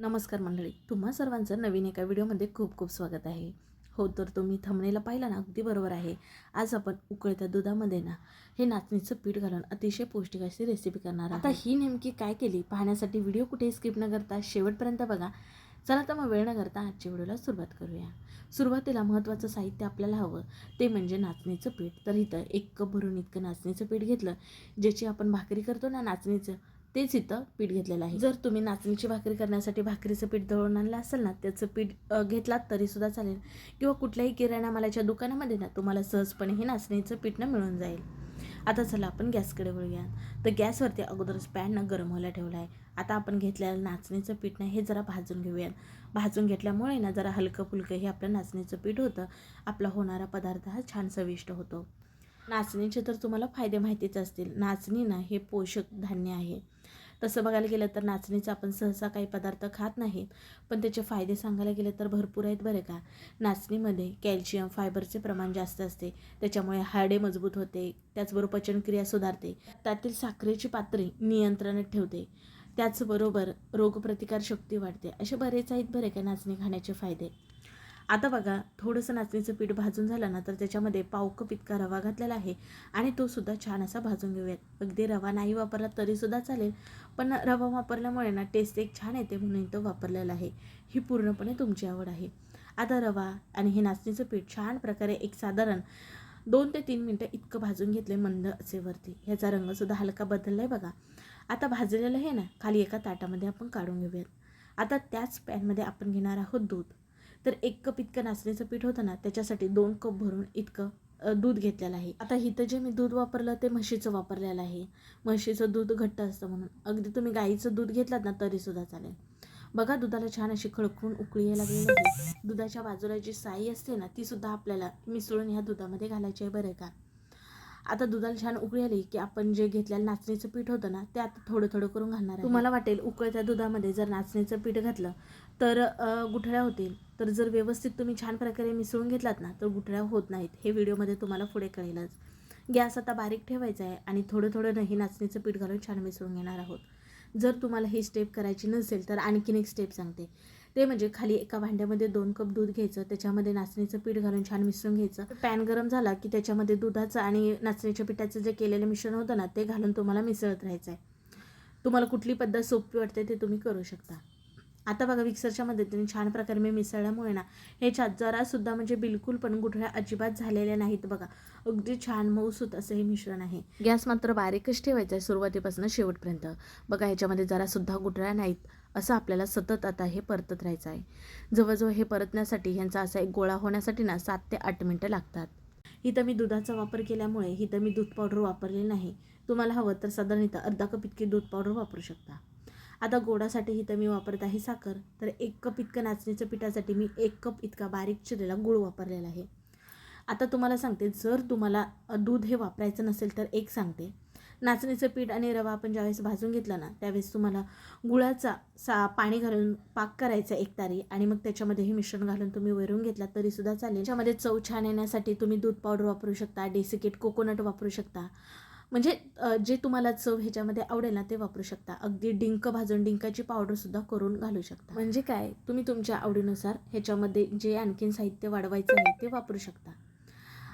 नमस्कार मंडळी तुम्हा सर्वांचं नवीन एका व्हिडिओमध्ये खूप खूप स्वागत आहे. हो तर तुम्ही थंबनेला पाहिला ना अगदी बरोबर आहे. आज आपण उकळत्या दुधामध्ये ना हे नाचणीचं पीठ घालून अतिशय पौष्टिक अशी रेसिपी करणार आता ही नेमकी काय केली? पाहण्यासाठी व्हिडिओ कुठे स्किप न करता शेवटपर्यंत बघा. चला तर मग वेळ न करता आजच्या व्हिडिओला सुरुवात करूया. सुरुवातीला महत्त्वाचं साहित्य आपल्याला हवं ते म्हणजे नाचणीचं पीठ. तर इथं एक कप भरून इतकं नाचणीचं पीठ घेतलं ज्याची आपण भाकरी करतो ना नाचणीचं तेच इथं पीठ घेतलेलं आहे. जर तुम्ही नाचणीची भाकरी करण्यासाठी भाकरीचं पीठ दळून आणलं असेल ना त्याचं पीठ घेतलात तरीसुद्धा चालेल. किंवा कुठल्याही किराणा मालाच्या दुकानामध्ये ना तुम्हाला सहजपणे हे नाचणीचं पीठ ना मिळून जाईल. आता चला आपण गॅसकडे वळूया तर गॅसवरती अगोदरच पॅननं गरम व्हायला ठेवला आहे आता आपण घेतलेलं नाचणीचं पीठ ना हे जरा भाजून घेऊयात. भाजून घेतल्यामुळे ना जरा हलकं फुलकं हे आपलं नाचणीचं पीठ होतं. आपला होणारा पदार्थ हा छान चविष्ट होतो. नाचणीचे तर तुम्हाला फायदे माहितीच असतील. नाचणी ना हे पोषक धान्य आहे. तसं बघायला गेलं तर नाचणीचं आपण सहसा काही पदार्थ खात नाही पण त्याचे फायदे सांगायला गेले तर भरपूर आहेत बरं का. नाचणीमध्ये कॅल्शियम फायबरचे प्रमाण जास्त असते त्याच्यामुळे हाडे मजबूत होते त्याचबरोबर पचनक्रिया सुधारते त्यातील साखरेची पातळी नियंत्रणात ठेवते त्याचबरोबर रोगप्रतिकार शक्ती वाढते असे बरेच आहेत बरे का नाचणी खाण्याचे फायदे. आता बघा थोडंसं नाचणीचं पीठ भाजून झालं ना तर त्याच्यामध्ये पाव कप इतका रवा घातलेला आहे. आणि तो सुद्धा छान असा भाजून घेऊयात. अगदी रवा नाही वापरला तरीसुद्धा चालेल पण रवा वापरल्यामुळे ना टेस्ट एक छान येते म्हणून तो वापरलेला आहे. ही पूर्णपणे तुमची आवड आहे. आता रवा आणि हे नाचणीचं पीठ छान प्रकारे एक साधारण दोन ते तीन मिनटं इतकं भाजून घेतले मंद असेवरती. ह्याचा रंगसुद्धा हलका बदलला आहे बघा. आता भाजलेलं हे ना खाली एका ताटामध्ये आपण काढून घेऊयात. आता त्याच पॅनमध्ये आपण घेणार आहोत दूध. तर एक कप इतकं नाचणीचं पीठ होतं ना त्याच्यासाठी दोन कप भरून इतकं दूध घेतलेलं आहे. आता इथं जे मी दूध वापरलं ते म्हशीचं वापरलेलं आहे. म्हशीचं दूध घट्ट असतं म्हणून. अगदी तुम्ही गाईचं दूध घेतलात ना तरीसुद्धा चालेल. बघा दुधाला छान अशी खळखळून उकळी यायला लागलेली आहे. दुधाच्या बाजूला जी साई असते ना ती सुद्धा आपल्याला मिसळून ह्या दुधामध्ये घालायची आहे बरं का? आता दुधाला छान उकळी आली की आपण जे घेतलेलं नाचणीचं पीठ होतं ना ते आता थोडं थोडं करून घालणार आहे. तुम्हाला वाटेल उकळत्या दुधामध्ये जर नाचणीचं पीठ घातलं तर गुठळ्या होतील. तर जर व्यवस्थित तुम्ही छान प्रकारे मिसळून घेतलात ना तर गुठळ्या होत नाहीत. हे व्हिडिओमध्ये तुम्हाला पुढे कळेलच. गॅस आता बारीक ठेवायचा आहे आणि थोडं थोडं नाही नाचणीचं पीठ घालून छान मिसळून घेणार आहोत. जर तुम्हाला ही स्टेप करायची नसेल तर आणखीन एक स्टेप सांगते. ते म्हणजे खाली एका भांड्यामध्ये दोन कप दूध घ्यायचं त्याच्यामध्ये नाचणीचं पीठ घालून छान मिसळून घ्यायचं. पॅन गरम झाला की त्याच्यामध्ये दुधाचं आणि नाचणीच्या पिठाचं जे केलेलं मिश्रण होतं ना ते घालून तुम्हाला मिसळत राहायचं आहे तुम्हाला कुठली पद्धत सोपी वाटते ते तुम्ही करू शकता. आता बघा मिक्सरच्या मदतीने छान प्रकारे मी मिसळल्यामुळे ना ह्याच्यात जरासुद्धा म्हणजे बिलकुल पण गुठळ्या अजिबात झालेल्या नाहीत बघा. अगदी छान मऊसूत असं हे मिश्रण आहे. गॅस मात्र बारीकच ठेवायचा आहे सुरुवातीपासून शेवटपर्यंत. बघा ह्याच्यामध्ये जरासुद्धा गुठळ्या नाहीत असं आपल्याला सतत आता हे परतत राहायचं आहे. जवळजवळ हे परतण्यासाठी ह्यांचा असा एक गोळा होण्यासाठी ना सात ते आठ मिनटं लागतात. इथं मी दुधाचा वापर केल्यामुळे इथं मी दूध पावडर वापरलेली नाही. तुम्हाला हवं तर साधारण इथं अर्धा कप इतकी दूध पावडर वापरू शकता. आता गोडासाठी इथं मी वापरत आहे साखर. तर एक कप इतकं नाचणीच्या पिठासाठी मी एक कप इतका बारीक चिरलेला गूळ वापरलेला आहे. आता तुम्हाला सांगते जर तुम्हाला दूध हे वापरायचं नसेल तर एक सांगते. नाचणीचं पीठ आणि रवा आपण ज्यावेळेस भाजून घेतला ना त्यावेळेस तुम्हाला गुळाचा सा पाणी घालून पाक करायचा एक तारी आणि मग त्याच्यामध्ये हे मिश्रण घालून तुम्ही वरून घेतला तरीसुद्धा चालेल. त्याच्यामध्ये चव छान येण्यासाठी तुम्ही दूध पावडर वापरू शकता डेसिकेट कोकोनट वापरू शकता. म्हणजे जे तुम्हाला चव ह्याच्यामध्ये आवडेल ना ते वापरू शकता. अगदी डिंक भाजून डिंकाची पावडरसुद्धा करून घालू शकता. म्हणजे काय? तुम्ही तुमच्या आवडीनुसार ह्याच्यामध्ये जे आणखीन साहित्य वाढवायचं आहे ते वापरू शकता.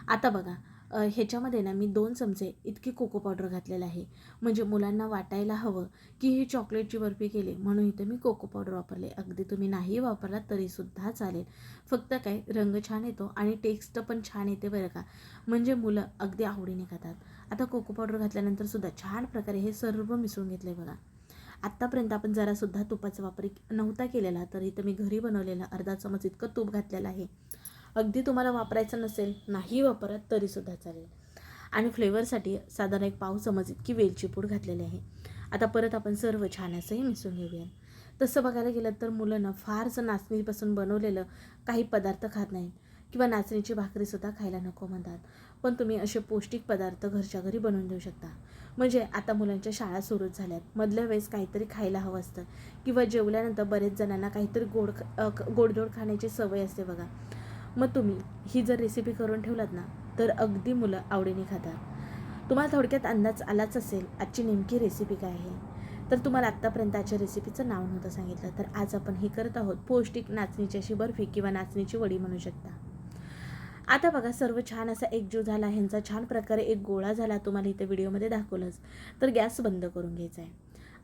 आता बघा ह्याच्यामध्ये ना मी दोन चमचे इतकी कोको पावडर घातलेलं आहे. म्हणजे मुलांना वाटायला हवं की ही चॉकलेटची बर्फी केली म्हणून इथं मी कोको पावडर वापरले. अगदी तुम्ही नाही वापरला तरीसुद्धा चालेल. फक्त काय रंग छान येतो आणि टेक्स्ट पण छान येते बरं का. म्हणजे मुलं अगदी आवडीने खातात. आता कोको पावडर घातल्यानंतर सुद्धा छान प्रकारे हे सर्व मिसळून घेतले बघा. आत्तापर्यंत आपण जरासुद्धा तुपाचा वापर नव्हता केलेला तर इथं मी घरी बनवलेला अर्धा चमच इतकं तूप घातलेलं आहे. अगदी तुम्हाला वापरायचं नसेल नाही वापरत तरीसुद्धा चालेल. आणि फ्लेवरसाठी साधारण एक पाव चमच इतकी वेलची पूड घातलेली आहे. आता परत आपण सर्व छान असंही मिसळून घेऊया. तसं बघायला गेलं तर मुलांना फारसं नाचणीपासून बनवलेलं काही पदार्थ खात नाहीत. किंवा नाचणीची भाकरीसुद्धा खायला नको म्हणतात. पण तुम्ही असे पौष्टिक पदार्थ घरच्या घरी बनवून देऊ शकता. म्हणजे आता मुलांच्या शाळा सुरूच झाल्यात. मधल्या वेळेस काहीतरी खायला हवं असतं. किंवा जेवल्यानंतर बरेच जणांना काहीतरी गोड गोडधोड खाण्याची सवय असते बघा. मग तुम्ही ही जर रेसिपी करून ठेवलात ना तर अगदी मुलं आवडीने खातात. तुम्हाला थोडक्यात अंदाज आलाच असेल आजची नेमकी रेसिपी काय आहे? तर तुम्हाला आत्तापर्यंत आजच्या रेसिपीचं नाव नव्हतं सांगितलं तर आज आपण हे करत आहोत पौष्टिक नाचणीची अशी बर्फी किंवा नाचणीची वडी म्हणू शकता. आता बघा सर्व छान असा एकजीव झाला ह्यांचा छान प्रकारे एक गोळा झाला तुम्हाला इथे व्हिडिओमध्ये दाखवलंच. तर गॅस बंद करून घ्यायचा आहे.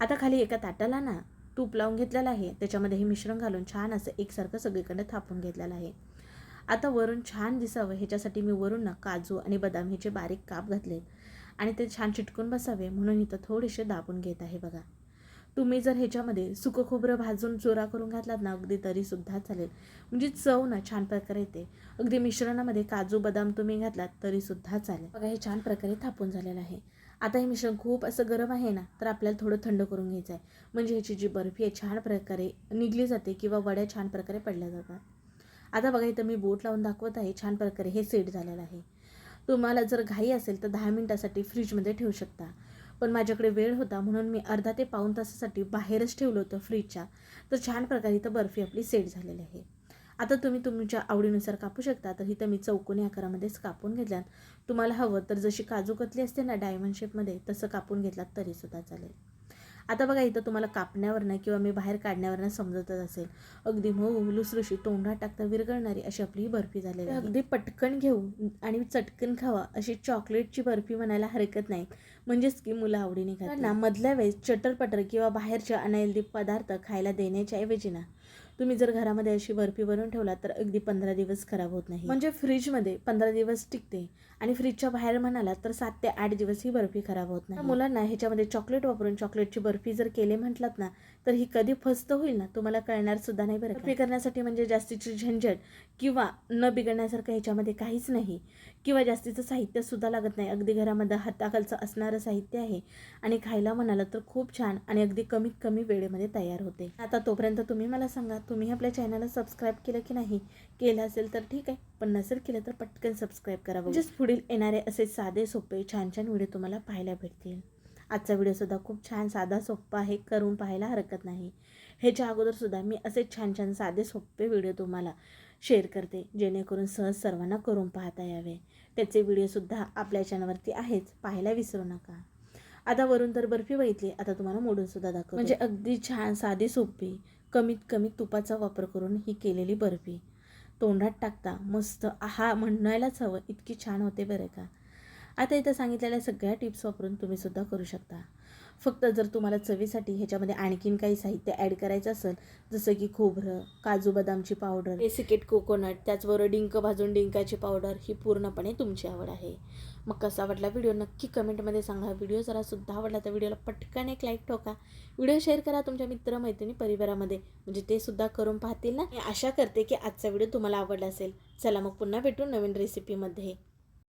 आता खाली एका ताटाला ना तूप लावून घेतलेलं आहे त्याच्यामध्ये हे मिश्रण घालून छान असं एकसारखं सगळीकडे थापून घेतलेलं आहे. आता वरून छान दिसावं ह्याच्यासाठी मी वरून ना काजू आणि बदाम ह्याचे बारीक काप घातलेत आणि ते छान चिटकून बसावे म्हणून इथं थोडेसे दाबून घेत आहे बघा. तुम्ही जर ह्याच्यामध्ये सुकं खोबरं भाजून चोरा करून घातलात ना अगदी तरीसुद्धा चालेल. म्हणजे चव ना छान प्रकारे येते. अगदी मिश्रणामध्ये काजू बदाम तुम्ही घातलात तरीसुद्धा चालेल. बघा हे छान प्रकारे थापून झालेलं आहे. आता हे मिश्रण खूप असं गरम आहे ना तर आपल्याला थोडं थंड करून घ्यायचं आहे म्हणजे ह्याची जी बर्फी आहे छान प्रकारे निघली जाते किंवा वड्या छान प्रकारे पडल्या जातात. आता बघा इथं मी बोट लावून दाखवत आहे. छान प्रकारे हे सेट झालेलं आहे. तुम्हाला जर घाई असेल तर दहा मिनटासाठी फ्रीजमध्ये ठेवू शकता. पण माझ्याकडे वेळ होता म्हणून मी अर्धा ते पाऊण तासासाठी बाहेरच ठेवलं होतं फ्रीजच्या तर छान प्रकारे इथं बर्फी आपली सेट झालेली आहे. आता तुम्ही तुमच्या आवडीनुसार कापू शकता. तर इथं मी चौकोनी आकारामध्येच कापून घेतल्यात. तुम्हाला हवं तर जशी काजू कतली असते ना डायमंड शेपमध्ये तसं कापून घेतलात तरीसुद्धा चालेल. आता बघा इथं तुम्हाला कापण्यावरनं किंवा मी बाहेर काढण्यावरनं समजतच असेल. अगदी मऊ लुसलुशी तोंडात टाकता विरघळणारी अशी आपली ही बर्फी झालेली अगदी पटकन घेऊ आणि चटकन खावा अशी चॉकलेटची बर्फी म्हणायला हरकत नाही. म्हणजेच की मुलं आवडीने खातात ना मधल्या वेळेस चटरपटर किंवा बाहेरचे अनहेल्दी पदार्थ खायला देण्याच्या ऐवजी ना. तुम्ही जर घरामध्ये अशी बर्फी बनवून ठेवला तर अगदी पंधरा दिवस खराब होत नाही. म्हणजे फ्रीजमध्ये पंधरा दिवस टिकते आणि फ्रीजच्या बाहेर म्हणाला तर सात ते आठ दिवस ही बर्फी खराब होत नाही. मुलांना ह्याच्यामध्ये चॉकलेट वापरून चॉकलेटची बर्फी जर केले म्हटलात ना तर ही कधी फस्त होईल ना? तुम्हाला कळणार सुद्धा नाही बरं बर्फी करण्यासाठी म्हणजे जास्तीची झंझट किंवा न बिघडण्यासारखं ह्याच्यामध्ये काहीच नाही किंवा जास्तीचं साहित्य सुद्धा लागत नाही. अगदी घरामध्ये हाताखालचं असणारं साहित्य आहे आणि खायला म्हणाला तर खूप छान आणि अगदी कमीत कमी वेळेमध्ये तयार होते. आता तोपर्यंत तुम्ही मला सांगा तुम्ही आपल्या चॅनलला सबस्क्राईब केलं की नाही केलं असेल तर ठीक आहे. पण नसेल केलं तर पटकन सबस्क्राईब करा म्हणजेच पुढील येणारे असे साधे सोपे छान छान व्हिडिओ तुम्हाला पाहायला भेटतील. आजचा व्हिडिओसुद्धा खूप छान साधा सोप्पा आहे. करून पाहायला हरकत नाही. ह्याच्या अगोदरसुद्धा मी असे छान छान साधे सोपे व्हिडिओ तुम्हाला शेअर करते जेणेकरून सहज सर्वांना करून पाहता यावे. त्याचे व्हिडिओसुद्धा आपल्या चॅनलवरती आहेच पाहायला विसरू नका. आता वरून तर बर्फी बघितली. आता तुम्हाला मोडून सुद्धा दाखव म्हणजे अगदी छान साधी सोपी. कमीत कमी तुपाचा वापर करून ही केलेली बर्फी. तोंडात टाकता मस्त. आहा म्हणायलाच हवं. इतकी छान होते बरं का? आता इथं सांगितलेल्या सगळ्या टिप्स वापरून तुम्ही सुद्धा करू शकता. फक्त जर तुम्हाला चवीसाठी ह्याच्यामध्ये आणखीन काही साहित्य ॲड करायचं असेल जसं की खोबरं काजू बदामची पावडर एसिकेट कोकोनट त्याचबरोबर डिंक भाजून डिंकाची पावडर ही पूर्णपणे तुमची आवड आहे. मग कसा वाटला व्हिडिओ नक्की कमेंटमध्ये सांगा. व्हिडिओ जरा सुद्धा आवडला तर व्हिडिओला पटकन एक लाईक ठोका. व्हिडिओ शेअर करा तुमच्या मित्रमैत्रिणी परिवारामध्ये. म्हणजे ते सुद्धा करून पाहतील ना. मी आशा करते की आजचा व्हिडिओ तुम्हाला आवडला असेल. चला मग पुन्हा भेटू नवीन रेसिपीमध्ये